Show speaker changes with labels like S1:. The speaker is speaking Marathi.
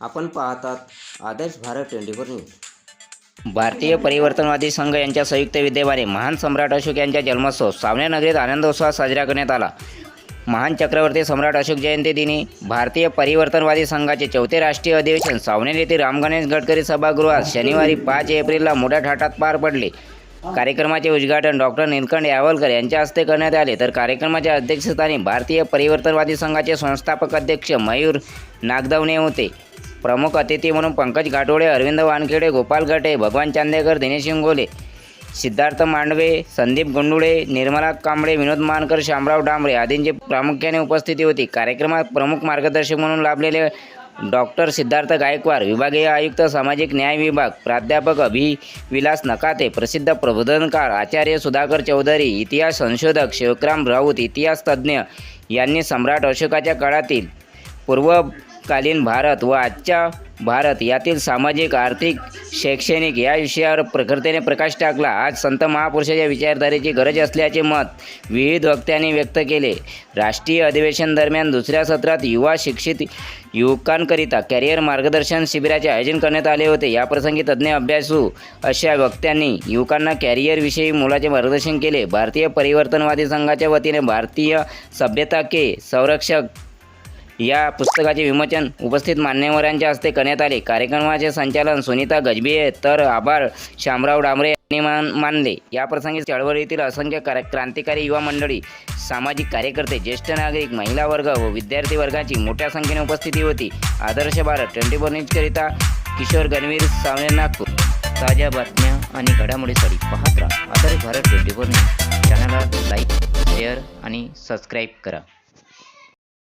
S1: आपण पाहतात Adarsh Bharat twenty four news.
S2: Bharatiya Parivartanvadi Sangh यांच्या संयुक्त विद्यमाने महान सम्राट अशोक यांचा जन्मोत्सव सामने नगरीत आनंदोत्सवात साजरा करण्यात आला. महान चक्रवर्ती सम्राट अशोक जयंती दिनी भारतीय परिवर्तनवादी संघाचे चौथे राष्ट्रीय अधिवेशन सावनेर येथील राम गणेश गडकरी सभागृहात शनिवारी पाच एप्रिलला मोठ्या ठाटात पार पडले. कार्यक्रमाचे उद्घाटन डॉक्टर नीलकंठ यावलकर यांच्या हस्ते करण्यात आले. तर कार्यक्रमाच्या अध्यक्षस्थानी भारतीय परिवर्तनवादी संघाचे संस्थापक अध्यक्ष मयूर नागदवणे होते. प्रमुख अतिथी म्हणून पंकज घाटोळे अरविंद वानखेडे गोपाल गटे भगवान चांदेकर दिनेश इंगोले सिद्धार्थ मांडवे संदीप गुंडुळे निर्मला कांबळे विनोद मानकर शामराव डांबरे आदींची प्रामुख्याने उपस्थिती होती. कार्यक्रमात प्रमुख मार्गदर्शक म्हणून लाभलेले डॉक्टर सिद्धार्थ गायकवाड विभागीय आयुक्त सामाजिक न्याय विभाग प्राध्यापक अभि विलास नकाते प्रसिद्ध प्रबोधनकार आचार्य सुधाकर चौधरी इतिहास संशोधक शिवक्राम राऊत इतिहास तज्ज्ञ यांनी सम्राट अशोकाच्या काळातील पूर्वकालीन भारत व आजच्या भारत यातील सामाजिक आर्थिक शैक्षणिक या विषयावर प्रखरतेने प्रकाश टाकला. आज संत महापुरुषाच्या विचारधारेची गरज असल्याचे मत विविध वक्त्यांनी व्यक्त केले. राष्ट्रीय अधिवेशन दरम्यान दुसऱ्या सत्रात युवा शिक्षित युवकांकरिता कॅरियर मार्गदर्शन शिबिराचे आयोजन करण्यात आले होते. याप्रसंगी तज्ज्ञ अभ्यासू अशा वक्त्यांनी युवकांना कॅरियरविषयी मोलाचे मार्गदर्शन केले. भारतीय परिवर्तनवादी संघाच्या वतीने भारतीय सभ्यता के संरक्षक या पुस्तकाचे विमोचन उपस्थित मान्यवरांच्या हस्ते करण्यात आले. कार्यक्रमाचे संचालन सुनीता गजबिये तर आभार शामराव डांबरे यांनी मान मानले. याप्रसंगी चळवळीतील असंख्य कार्य क्रांतिकारी युवा मंडळी सामाजिक कार्यकर्ते ज्येष्ठ नागरिक महिला वर्ग व विद्यार्थी वर्गाची मोठ्या संख्येने उपस्थिती होती. आदर्श भारत ट्वेंटी फोर न्यूजकरिता किशोर गणवीर सावने नागपूर. ताज्या बातम्या आणि घडामोडीसाठी पाहत राहा. Adarsh Bharat twenty four news. चॅनलला लाईक शेअर आणि सबस्क्राईब करा.